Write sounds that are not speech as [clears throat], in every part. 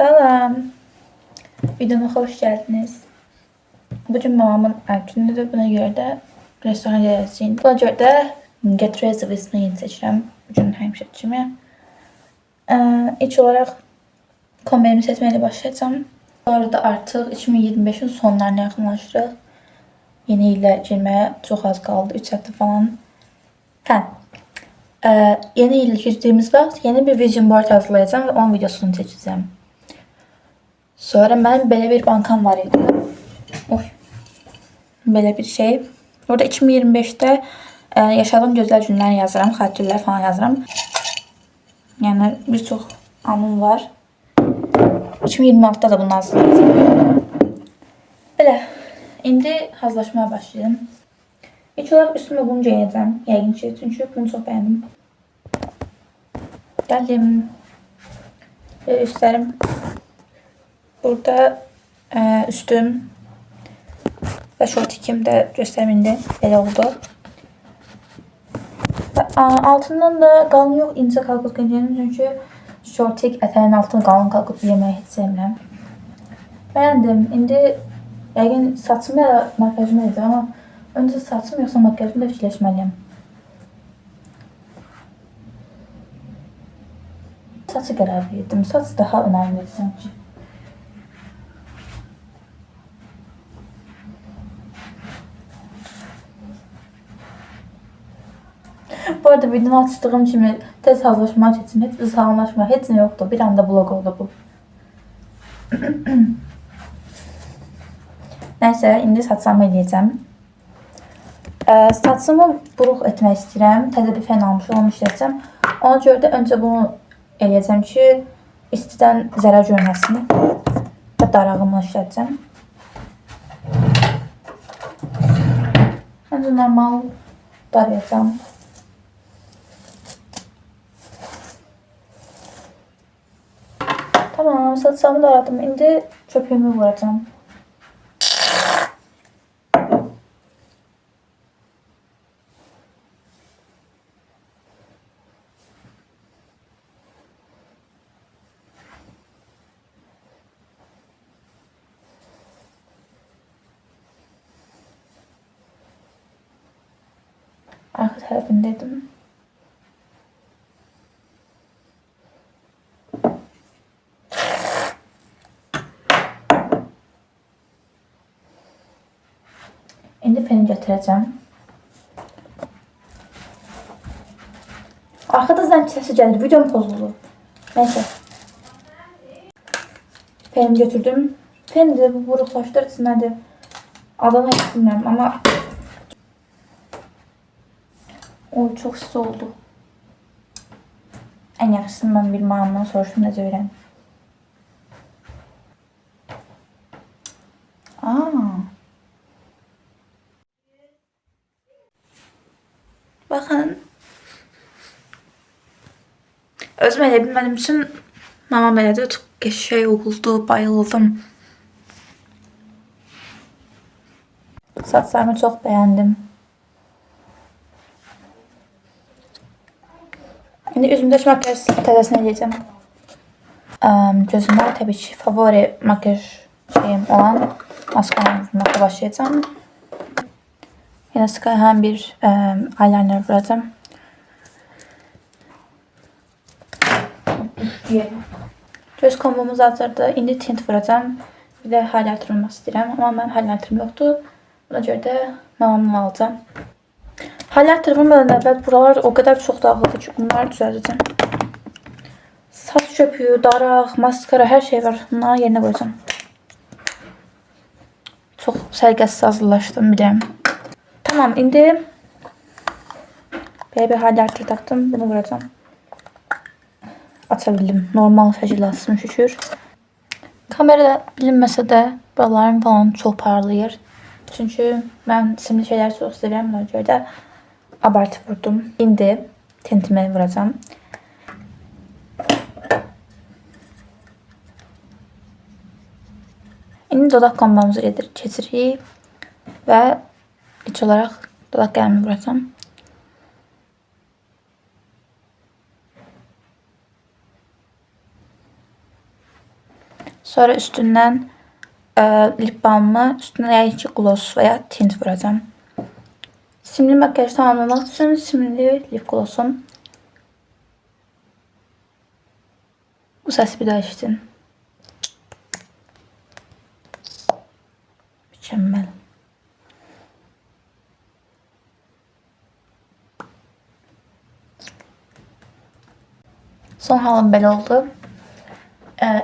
Salam. Videoma hoş geldiniz. Bugün mamamın erkünüdür. Buna göre de restoran geleceğim. Buna göre de Get Reservation'ı yeni seçirəm. Bugün həmişəçimi. Ee, ilk olarak kombinimi seçmeyle başlayacağım. Bu arada artıq 2025'in sonlarına yaxınlaşırıq. Yeni ilə girməyə çox az qaldı. 3 həftə falan. Hə. Ee, yeni il girdiğimiz vaxt yeni bir vision board hazırlayacağım ve onun videosunu çəkəcəm. Sonra mənim belə bir bankam var idi. Oy. Belə bir şey. Orada 2025'te e, yaşadığım gözəl günlər yazıram, xatirələr falan yazıram. Yəni bir çox anım var. 2026'da da bunu hazırlayacağım. Belə. İndi hazırlaşmaya başlayalım. İlk olarak üstüme bunu giyeceğim. Yəqin ki, çünki bunu çox bəyəndim. Gəldim. Ve üstlerim. Burada e, üstüm ve şortikim de göstərimində belə oldu. Altından da qalın yox, incə kalkut giyəcəm çünki şortik ətəyin altına qalın kalkut giyməyi heç sevmirəm. Bəyəndim. İndi yəqin saçımı ya makyajımı edəcəm amma öncə saçım yoxsa makyajımı da fikirləşməliyəm. Saçı qərar verdim. Saç daha önəmlidir sanki. Bu arada videonu açtığım kimi tez hazırlaşmaya keçim. Heç bir sağlamlaşma, nə yoxdur. Bir anda vlog oldu bu. [clears throat] Nəysə, indi saçlarımı eləyəcəm. Ə, saçımı buruq etmək istəyirəm. Təzə bir fən almışam, onu işlədəcəm. Ona görə də öncə bunu eləyəcəm ki, istidən zərər görməsin. Və darağımı işlədəcəm. Öncə normal darayacağım. Tamam, saçlarımı daradım. İndi çöpüğümü vuracağım. Arka tarafındaydım. İndi feni gətirəcəm. Arxada zəng səsi gəlir. Videom pozuldu. Nəysə. Fenimi götürdüm. Fen də bu buruqlaşdırıcı nədir? Adını heç bilmirəm, amma Oy çok sısı oldu. En yaxşısını mən bir mamamdan soruşum necə öyrən. Aa. Bakın. Özüm elə bilmədim üçün mamam elədi. Çok şey oldu, bayıldım. Saçlarımı çok beğendim. Şimdi üzümdəki makyaj təzəsini eləyəcəm. Um, gözümdə təbii ki, favori makyaj şeyim olan maskaramı vurmaqla başlayacağım. Yine Sky hem bir um, eyeliner vuracağım. Göz kombomuz hazırdır. İndi tint vuracağım. Bir də highlighter vurmaq istəyirəm. Amma mən highlighterim yoxdur. Buna görə də mamamla alacağım. Highlighter vurmadan əvvəl buralar o kadar çox dağıldı ki, bunları düzəldəcəm. Saç köpüğü, daraq, maskara, hər şey var. Bunları yerinə qoyacağım. Çox səliqəsiz hazırlaşdım bilirəm. Tamam, indi belə bir highlighter taktım. Bunu vuracağım. Açabildim. Normal açsın şükür. Kamerada bilinməsə də buralarım falan çox parlayır. Çünkü ben simli şeyler çok seviyorum. Göre de abartı vurdum. İndi tintime vuracağım. İndi dodak kombamızı edir, keçirik ve iç olarak dodak qələmi vuracağım. Sonra üstünden e, lip balmı, üstüne yani ki gloss veya tint vuracağım. Simli makyaj tamamlamak için simli lip glossum. Bu sesi bir daha işitin. Mükemmel. Son halım belə oldu.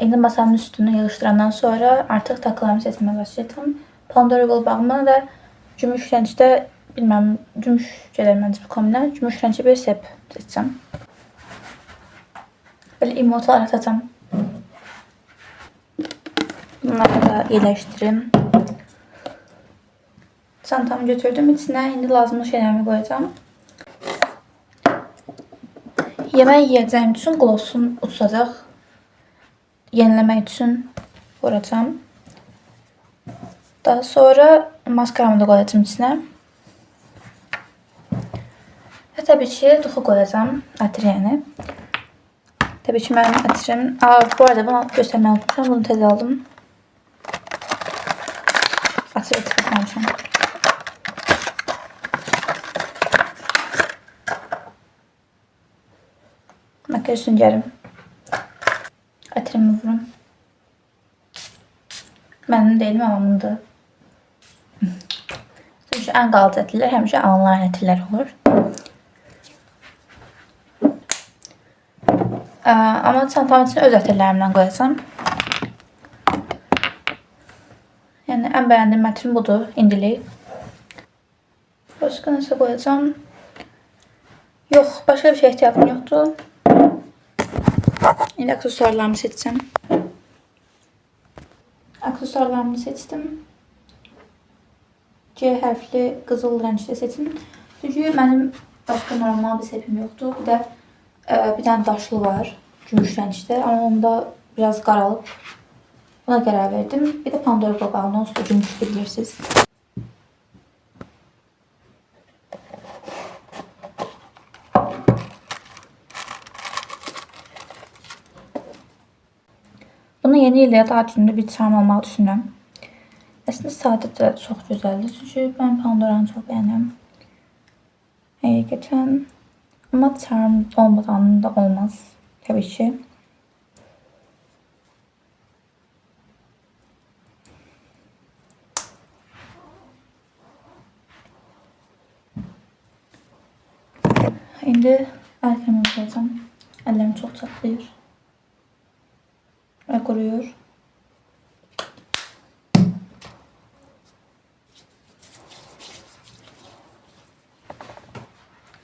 İndi masamın üstünü yığışdırandan sonra artıq takılarımı seçməyə başlayacağım. Pandora qol bağımı və gümüş rəngdə, bilməm, gümüş gəlir məncə bu kombinə. Gümüş rəngli bir sep seçəcəm. Belə emotalar atacağım. Bunları da yerləşdirim. Çantamı götürdüm. İçinə indi lazımlı şeylərimi qoyacağım. Yemək yeyəcəyim üçün glossum uçacaq. Yeniləmək üçün vuracağım. Daha sonra maskaramı da qoyacağım içinə. Və təbii ki, duxu qoyacağım, ətir yəni. Təbii ki, mənim ətirim... Aa, bu arada bunu göstərməyi unutmuşam, bunu tez aldım. Açıb ətir baxmamışam. Makyaj süngərim. Ətirimi vurum. Mənim deyil, mamamındır. Çünki ən qalıcı ətirlər həmişə alınan ətirlər olur. Ə, amma çantamın içine öz ətirlərimdən qoyacağam. Yəni ən bəyəndiyim ətrim budur indilik. Başqa nəsə qoyacağam. Yox, başqa bir şey ehtiyacım yoxdur. İndi aksesuarlarımı seçeceğim. Aksesuarlarımı seçtim. C hərfli qızıl rəngdə seçin. Çünki mənim başqa normal bir sepim yoxdur. Bir də e, bir dənə daşlı var, gümüş rəngdə, amma onda biraz qaralıb. Buna qərar verdim. Bir də Pandora papağının onsuz da bilirsiniz. Bunu yeni ildə ya da acımda bir çarm almağı düşünürəm. Əslində sadə də çox gözəldir. Çünki mən Pandoranı çox bəyənirəm. Həqiqətən. Amma çarm olmadan da olmaz. Təbii ki. İndi əllərimi qoyacağım. Əllərim çox çatlayır. Quruyor.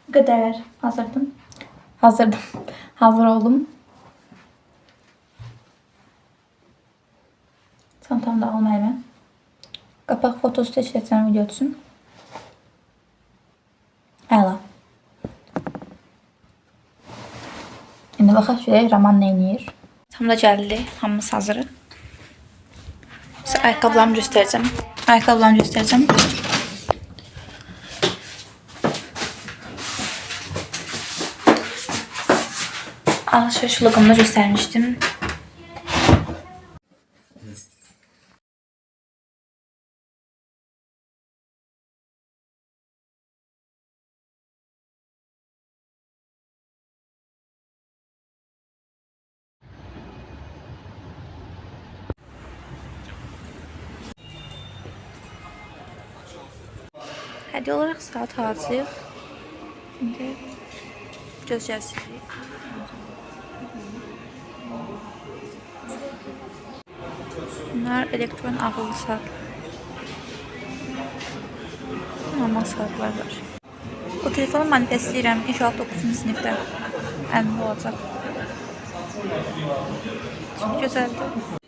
Bu kadar. Hazırdım. Hazırdım. Hazır oldum. Çantamı da alma hemen. Kapak fotosu da işleteceğim video için. Əla. İndi baxaq görək Raman nə edir. Tam da gəldi. Hamımız hazırıq. Sizə ayaqqabılarımı göstərəcəm. Ayaqqabılarımı göstərəcəm. Alışveriş vlogumda göstermiştim. Hediye olarak saat alacağıq. Şimdi göz yaşırıyıq. Bunlar elektron akıllı saat. Normal saatler var. Bu telefonu manifestləyirəm. İnşallah 9-cu sinifdə əlimdə olacaq. Güzeldi.